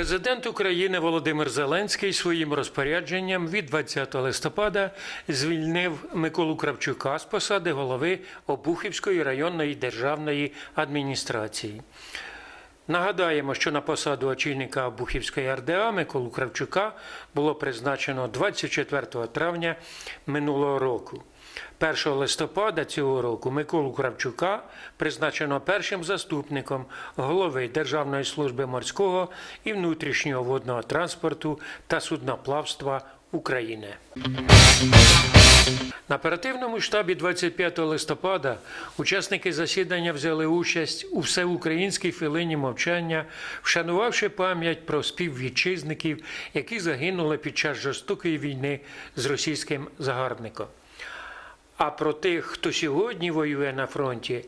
Президент України Володимир Зеленський своїм розпорядженням від 20 листопада звільнив Миколу Кравчука з посади голови Обухівської районної державної адміністрації. Нагадаємо, що на посаду очільника Обухівської РДА Миколу Кравчука було призначено 24 травня минулого року. 1 листопада цього року Миколу Кравчука призначено першим заступником голови Державної служби морського і внутрішнього водного транспорту та судноплавства України. На оперативному штабі 25 листопада учасники засідання взяли участь у всеукраїнській хвилині мовчання, вшанувавши пам'ять про співвітчизників, які загинули під час жорстокої війни з російським загарбником. А про тих, хто сьогодні воює на фронті,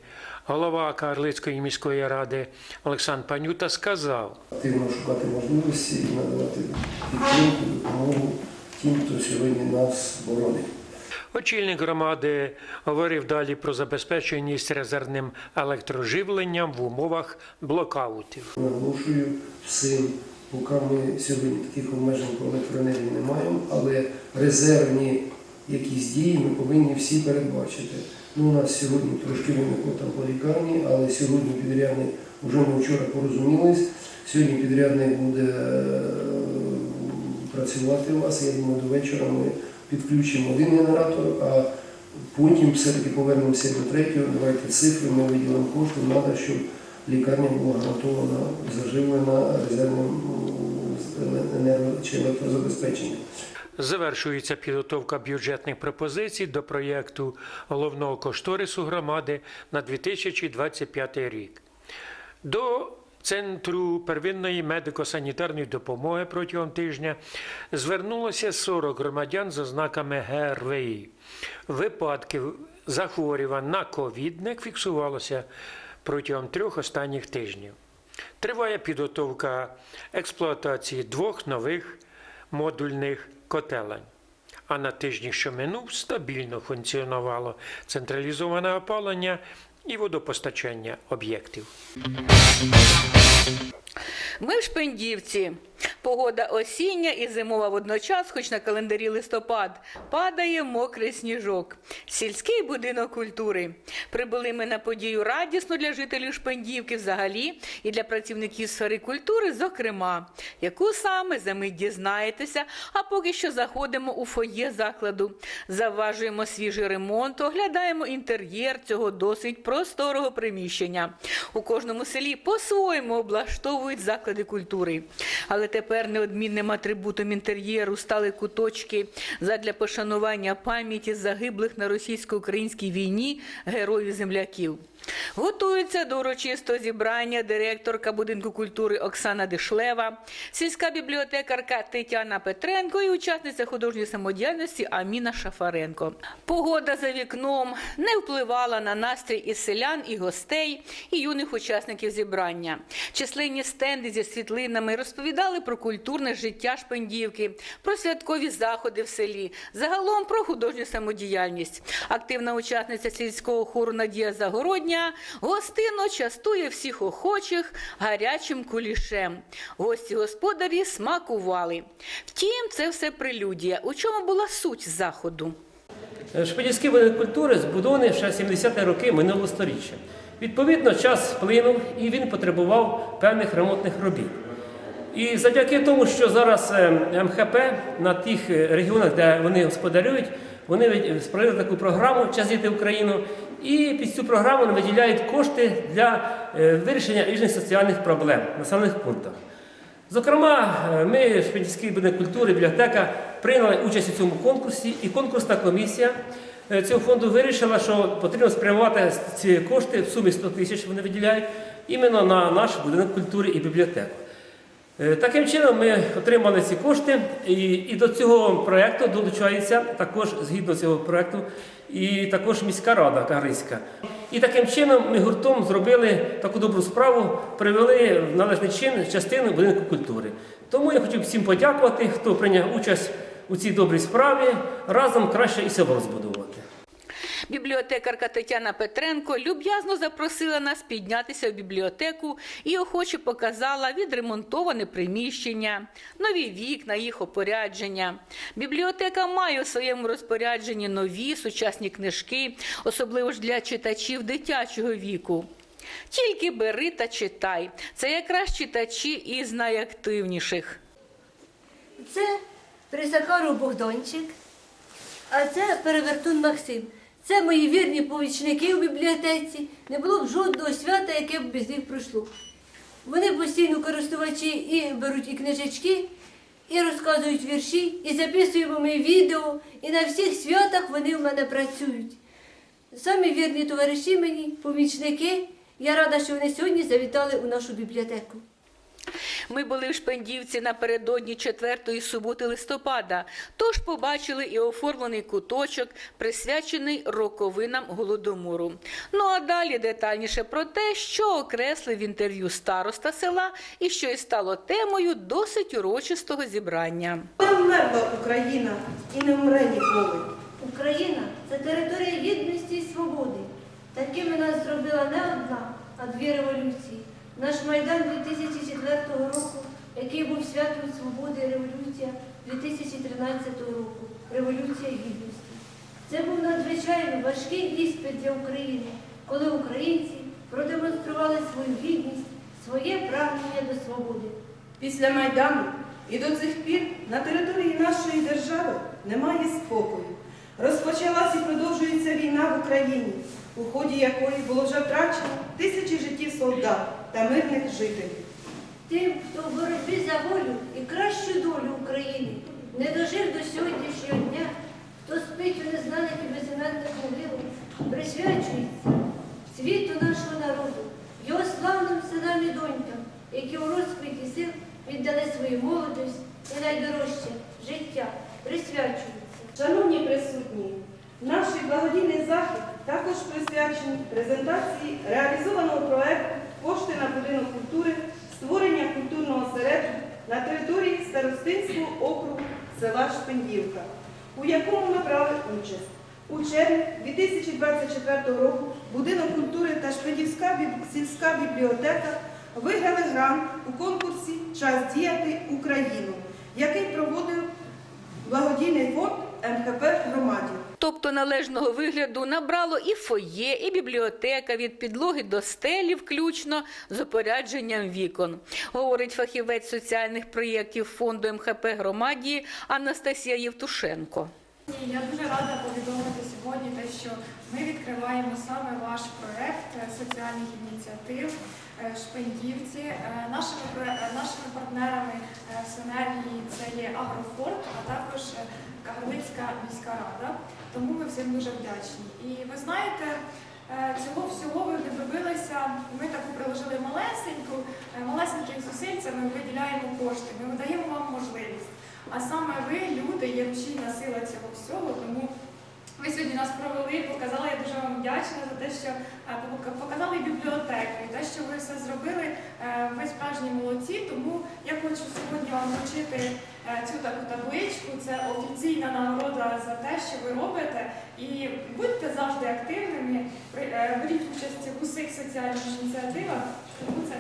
голова Карлицької міської ради Олександр Панюта сказав. активно шукати можливості і надавати підтримку, допомогу тим, хто сьогодні нас боронить. Очільник громади говорив далі про забезпеченість резервним електроживленням в умовах блокаутів. Наголошую всім, поки ми сьогодні таких обмежень по електроенергії не маємо, але резервні якісь дії ми повинні всі передбачити. Ну, у нас сьогодні трошки виникло там лікарні, але сьогодні підрядник, вже ми вчора порозумілись, сьогодні підрядник буде е, працювати у вас. Я думаю, до вечора ми підключимо один генератор, а потім все-таки повернемося до третього. Давайте цифри, ми виділимо кошти. Треба, щоб лікарня була гарантована, заживлена резервним енерго чи електрозабезпеченням. Завершується підготовка бюджетних пропозицій до проєкту головного кошторису громади на 2025 рік. До Центру первинної медико-санітарної допомоги протягом тижня звернулося 40 громадян з ознаками ГРВІ. Випадків захворювань на ковід не фіксувалося протягом трьох останніх тижнів. Триває підготовка експлуатації двох нових модульних котелень. А на тижні, що минув, стабільно функціонувало централізоване опалення і водопостачання об'єктів. Ми в Шпендівці. Погода осіння і зимова водночас, хоч на календарі листопад, падає мокрий сніжок. Сільський будинок культури. Прибули ми на подію радісно для жителів Шпендівки взагалі і для працівників сфери культури, зокрема, яку саме за мить дізнаєтеся, а поки що заходимо у фоє закладу, заважуємо свіжий ремонт, оглядаємо інтер'єр цього досить просторого приміщення. У кожному селі по-своєму облаштовують заклади культури. Але тепер неодмінним атрибутом інтер'єру стали куточки задля пошанування пам'яті загиблих на російсько-українській війні героїв земляків. Готується до урочистого зібрання директорка будинку культури Оксана Дишлева, сільська бібліотекарка Тетяна Петренко і учасниця художньої самодіяльності Аміна Шафаренко. Погода за вікном не впливала на настрій і селян, і гостей, і юних учасників зібрання. Численні стенди зі світлинами розповідали про культурне життя Шпендівки, про святкові заходи в селі, загалом про художню самодіяльність. Активна учасниця сільського хору Надія Загородня гостинно частує всіх охочих гарячим кулішем. Гості господарі смакували. Втім, це все прелюдія. У чому була суть заходу? Шпинівський будинок культури збудований ще 70-ті роки минулого сторіччя. Відповідно, час вплинув і він потребував певних ремонтних робіт. І завдяки тому, що зараз е, МХП на тих е, регіонах, де вони господарюють, вони створили таку програму «Час діти Україну, і під цю програму виділяють кошти для е, вирішення різних соціальних проблем в населених пунктах. Зокрема, е, ми, Шпинівський будинок культури, бібліотека, прийняли участь у цьому конкурсі, і конкурсна комісія е, цього фонду вирішила, що потрібно спрямувати ці кошти в сумі 100 тисяч, вони виділяють, іменно на наш будинок культури і бібліотеку. Е, Таким чином ми отримали ці кошти, і, і до цього проєкту долучається також згідно цього проєкту, і також міська рада Кагрицька. І таким чином ми гуртом зробили таку добру справу, привели в належний чин частину будинку культури. Тому я хотів всім подякувати, хто прийняв участь у цій добрій справі, разом краще і село розбудувати. Бібліотекарка Тетяна Петренко люб'язно запросила нас піднятися в бібліотеку і охоче показала відремонтоване приміщення, нові вікна, їх опорядження. Бібліотека має у своєму розпорядженні нові сучасні книжки, особливо ж для читачів дитячого віку. Тільки бери та читай. Це якраз читачі із найактивніших. Це Присакаров Богданчик, а це Перевертун Максим. Це мої вірні помічники у бібліотеці. Не було б жодного свята, яке б без них пройшло. Вони постійно користувачі і беруть і книжечки, і розказують вірші, і записуємо ми відео, і на всіх святах вони в мене працюють. Самі вірні товариші мені, помічники. Я рада, що вони сьогодні завітали у нашу бібліотеку. Ми були в Шпендівці напередодні четвертої суботи листопада, тож побачили і оформлений куточок, присвячений роковинам голодомору. Ну а далі детальніше про те, що окреслив в інтерв'ю староста села і що і стало темою досить урочистого зібрання. Не вмерла Україна і не вмре ніколи. Україна це територія єдності і свободи. Такими нас зробила не одна, а дві революції. Наш Майдан 2004 року, який був святом свободи революція 2013 року, Революція Гідності. Це був надзвичайно важкий іспит для України, коли українці продемонстрували свою гідність, своє прагнення до свободи. Після Майдану і до цих пір на території нашої держави немає спокою. Розпочалась і продовжується війна в Україні, у ході якої було вже втрачено тисячі життів солдат та мирних жителів. Тим, хто в боротьбі за волю і кращу долю України не дожив до сьогоднішнього дня, хто спить у незнаних і безіменних могилах, присвячується світу нашого народу, його славним синам і донькам, які у розквіті сил віддали свою молодість і найдорожче життя, присвячуються. Шановні присутні, наш благодійний захід також присвячений презентації реалізованого проекту Кошти на будинок культури створення культурного осередку на території Старостинського округу села Шпендівка, у якому ми брали участь. У червні 2024 року будинок культури та Шпендівська біб- сільська бібліотека грант у конкурсі Час діяти Україну, який проводив благодійний фонд МХП громаді. Тобто належного вигляду набрало і фоє, і бібліотека від підлоги до стелі, включно з опорядженням вікон, говорить фахівець соціальних проєктів фонду МХП громаді Анастасія Євтушенко. Я дуже рада повідомити сьогодні те, що ми відкриваємо саме ваш проект е, соціальних ініціатив Шпендівці. Е, Нашими, е, нашими партнерами е, в синергії це є Агрофорт, а також е, Кагарлицька міська рада. Тому ми всім дуже вдячні. І ви знаєте, е, цього всього ви не добилися. Ми таку приложили малесеньку, е, малесеньких зусиль, ми виділяємо кошти, ми видаємо вам можливість. А саме ви, люди, є рушійна сила цього всього, тому ви сьогодні нас провели, показали, я дуже вам вдячна за те, що е, показали бібліотеку, те, що ви все зробили, е, ви справжні молодці. Тому я хочу сьогодні вам вручити е, цю таку табличку. Це офіційна нагорода за те, що ви робите. І будьте завжди активними, беріть участь в усіх соціальних ініціативах. Тому це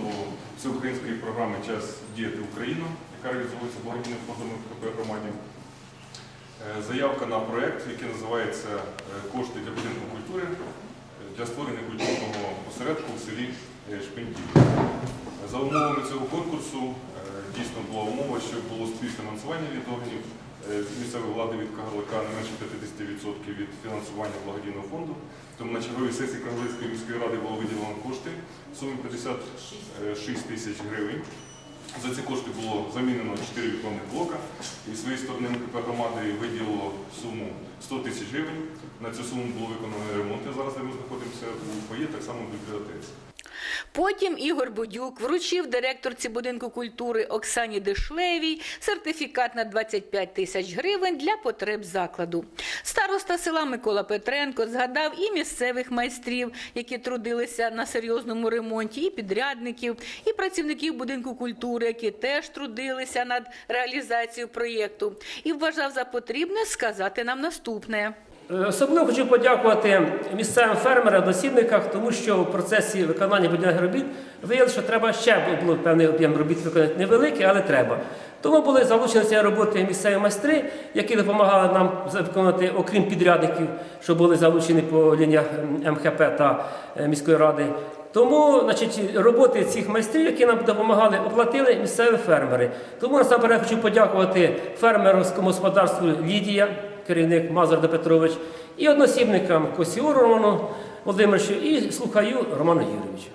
до всеукраїнської програми Час діяти Україну, яка реалізовується благодійним фондом КП громаді. Е, Заявка на проєкт, який називається е, Кошти для будинку культури е, для створення культурного осередку в селі е, За умовами цього конкурсу дійсно була умова, що було співфінансування від органів е, місцевої влади від Кагарлика не менше 50% від фінансування благодійного фонду. Тому на черговій сесії Кагарлицької міської ради було виділено кошти в сумі 56 тисяч гривень. За ці кошти було замінено 4 віконних блока і з своєї сторони МКП громади виділило суму 100 тисяч гривень. На цю суму було виконано ремонт. Зараз де ми знаходимося у фоє, так само в бібліотеці. Потім Ігор Будюк вручив директорці будинку культури Оксані Дешлевій сертифікат на 25 тисяч гривень для потреб закладу. Староста села Микола Петренко згадав і місцевих майстрів, які трудилися на серйозному ремонті, і підрядників, і працівників будинку культури, які теж трудилися над реалізацією проєкту, і вважав за потрібне сказати нам наступне. Е, Особливо хочу подякувати місцевим фермерам, досідникам, тому що в процесі виконання будівельних робіт виявили, що треба ще було певний об'єм робіт виконати невеликий, але треба. Тому були залучені цієї роботи місцеві майстри, які допомагали нам виконати, окрім підрядників, що були залучені по лініях МХП та е, міської ради. Тому, значить, роботи цих майстрів, які нам допомагали, оплатили місцеві фермери. Тому насамперед хочу подякувати фермерському господарству Лідія, керівник Мазарда Петрович, і односібникам Косіору Роману Володимировичу і слухаю Роману Юрійовичу.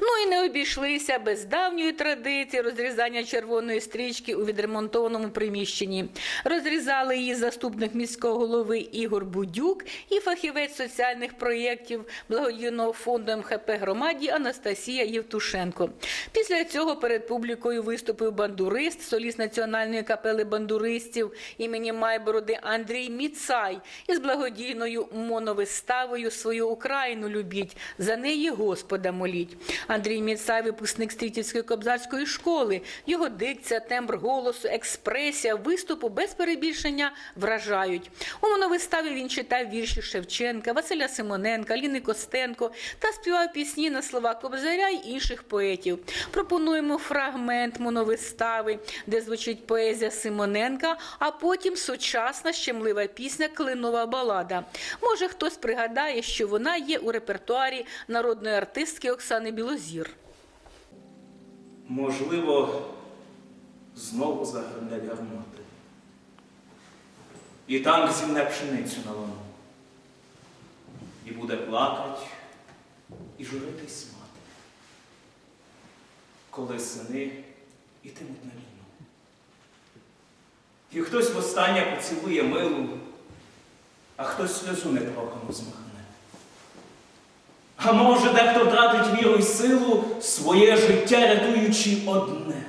Ну і не обійшлися без давньої традиції розрізання червоної стрічки у відремонтованому приміщенні. Розрізали її заступник міського голови Ігор Будюк і фахівець соціальних проєктів благодійного фонду МХП громаді Анастасія Євтушенко. Після цього перед публікою виступив бандурист, соліст національної капели бандуристів імені Майбороди Андрій Міцай із благодійною моновиставою свою Україну любіть, за неї Господа моліть. Андрій Міцай, випускник Стрітівської кобзарської школи. Його дикція, тембр голосу, експресія, виступу без перебільшення вражають. У моновиставі він читав вірші Шевченка, Василя Симоненка, Ліни Костенко та співав пісні на слова Кобзаря й інших поетів. Пропонуємо фрагмент моновистави, де звучить поезія Симоненка, а потім сучасна щемлива пісня Клинова балада. Може, хтось пригадає, що вона є у репертуарі народної артистки Оксани Білозір. Можливо, знову загребне гармати. І танк зімне пшеницю на лану. І буде плакать, і журитись мати. Коли сини ітимуть на війну. І хтось востаннє поцілує милу, а хтось сльозу непрохану змахне. А може, дехто втратить віру й силу, своє життя рятуючи одне.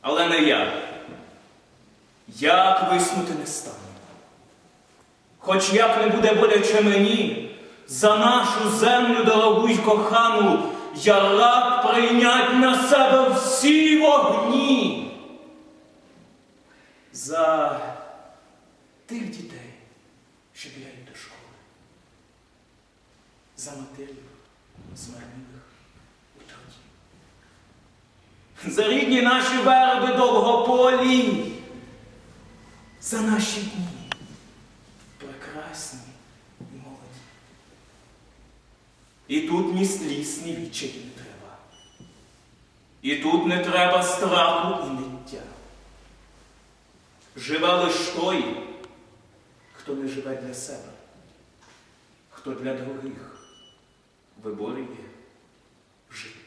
Але не я. Як виснути не стану. Хоч як не буде боляче мені, за нашу землю дорогу й кохану, я рад прийнять на себе всі вогні. За тих дітей, що школи за матерів змарнілих у труді. За рідні наші верби довгополі, за наші дні прекрасні і молоді. І тут ні сліз, ні відчаї не треба. І тут не треба страху і ниття. Живе лиш той, хто не живе для себе, хто для других виборює життя.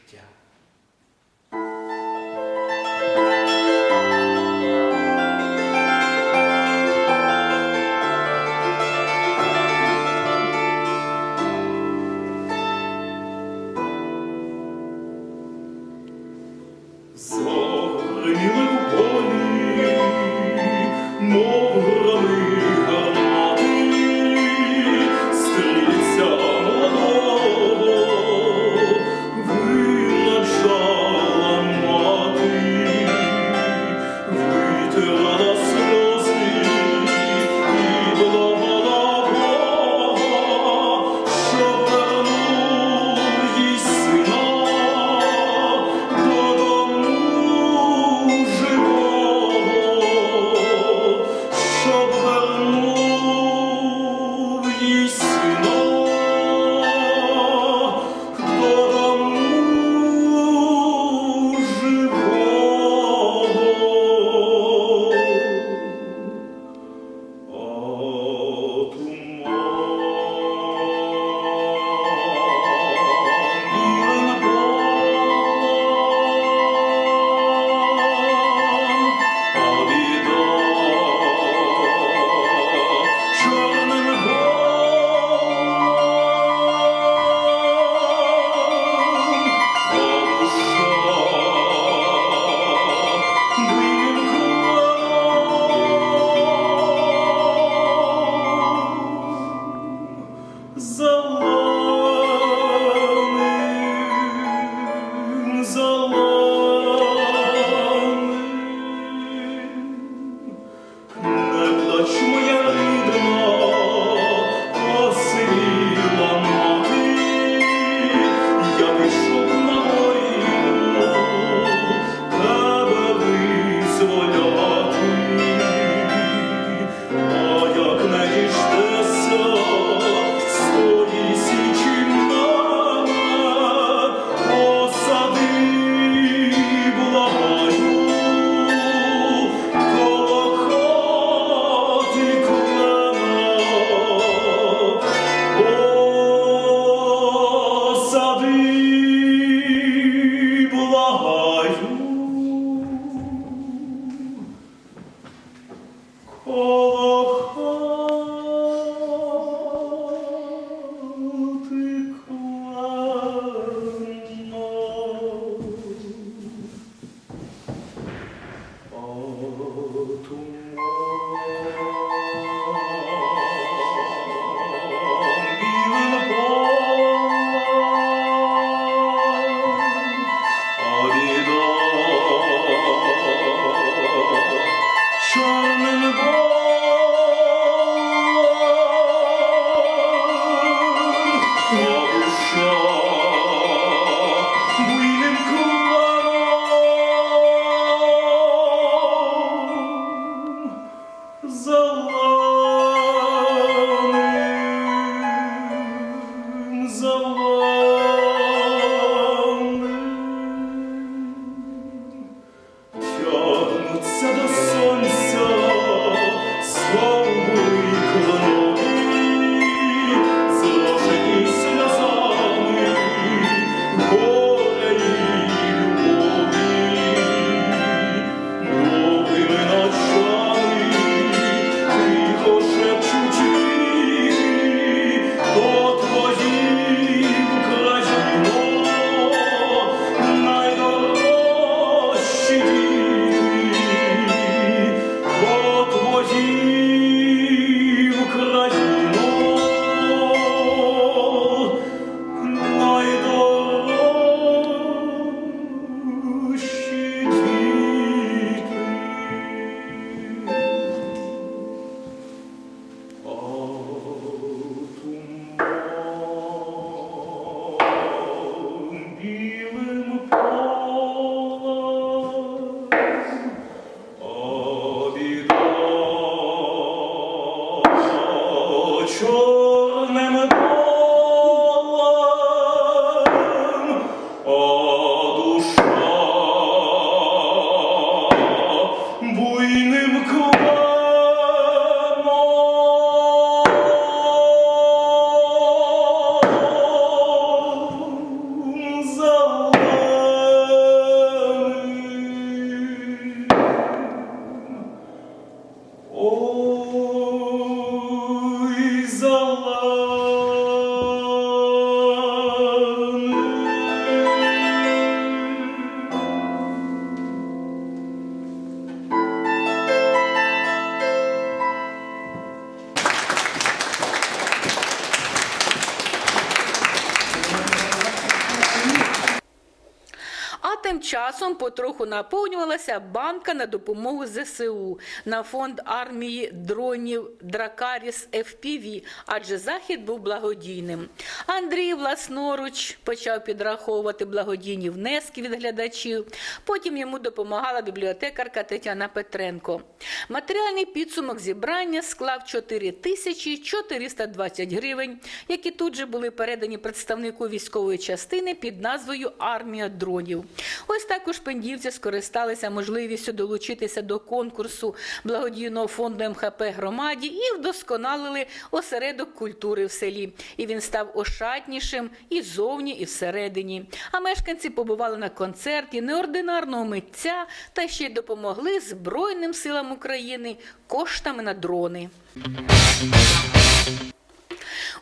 Часом потроху наповнювалася банка на допомогу ЗСУ на фонд армії дронів Дракаріс FPV, адже захід був благодійним. Андрій власноруч почав підраховувати благодійні внески від глядачів. Потім йому допомагала бібліотекарка Тетяна Петренко. Матеріальний підсумок зібрання склав 4 тисячі 420 гривень, які тут же були передані представнику військової частини під назвою Армія дронів. Ось також пендівці скористалися можливістю долучитися до конкурсу благодійного фонду МХП громаді і вдосконалили осередок культури в селі. І він став ошатнішим і зовні, і всередині. А мешканці побували на концерті неординарного митця та ще й допомогли Збройним силам України коштами на дрони.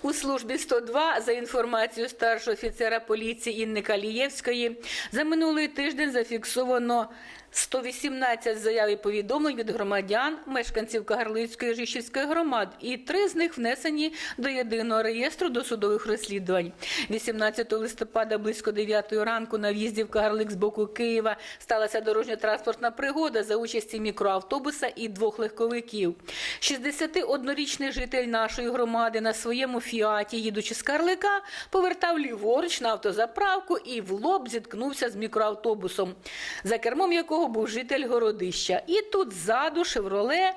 У службі 102, за інформацією старшого офіцера поліції Інни Калієвської, за минулий тиждень зафіксовано 118 заяв і повідомлень від громадян, мешканців Кагарлицької Жишівської громад, і три з них внесені до єдиного реєстру досудових розслідувань. 18 листопада близько 9 ранку на в'їзді в Кагарлик з боку Києва сталася дорожньо-транспортна пригода за участі мікроавтобуса і двох легковиків. 61-річний житель нашої громади на своєму фіаті, їдучи з Карлика, повертав ліворуч на автозаправку і в лоб зіткнувся з мікроавтобусом, за кермом якого був житель городища. І тут ззаду шевроле.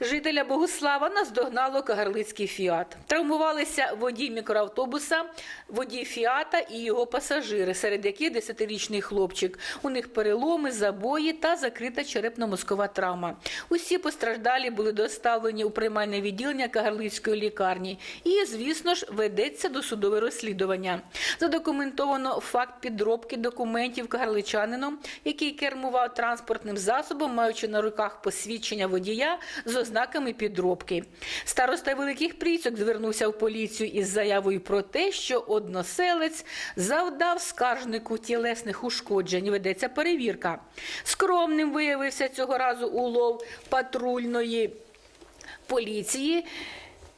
Жителя Богуслава наздогнало Кагарлицький фіат. Травмувалися водій мікроавтобуса, водій фіата і його пасажири, серед яких 10-річний хлопчик. У них переломи, забої та закрита черепно-мозкова травма. Усі постраждалі були доставлені у приймальне відділення Кагарлицької лікарні. І, звісно ж, ведеться досудове розслідування. Задокументовано факт підробки документів кагарличанином, який кермував транспортним засобом, маючи на руках посвідчення водія з ознаками підробки. Староста Великих пріцьок звернувся в поліцію із заявою про те, що односелець завдав скаржнику тілесних ушкоджень. Ведеться перевірка. Скромним виявився цього разу улов патрульної поліції.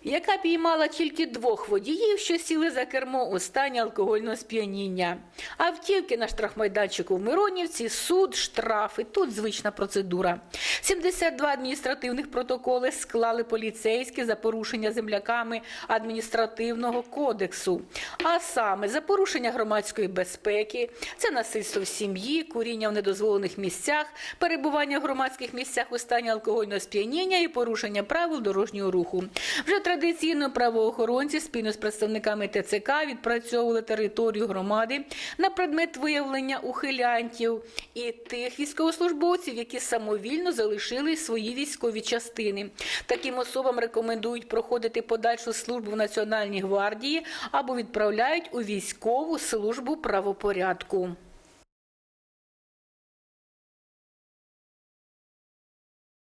Яка піймала тільки двох водіїв, що сіли за кермо у стані алкогольного сп'яніння. Автівки на штрафмайданчику в Миронівці, суд, штрафи. Тут звична процедура. 72 адміністративних протоколи склали поліцейські за порушення земляками адміністративного кодексу. А саме за порушення громадської безпеки, це насильство в сім'ї, куріння в недозволених місцях, перебування в громадських місцях у стані алкогольного сп'яніння і порушення правил дорожнього руху. Вже традиційно правоохоронці спільно з представниками ТЦК відпрацьовували територію громади на предмет виявлення ухилянтів і тих військовослужбовців, які самовільно залишили свої військові частини. Таким особам рекомендують проходити подальшу службу в Національній гвардії або відправляють у військову службу правопорядку.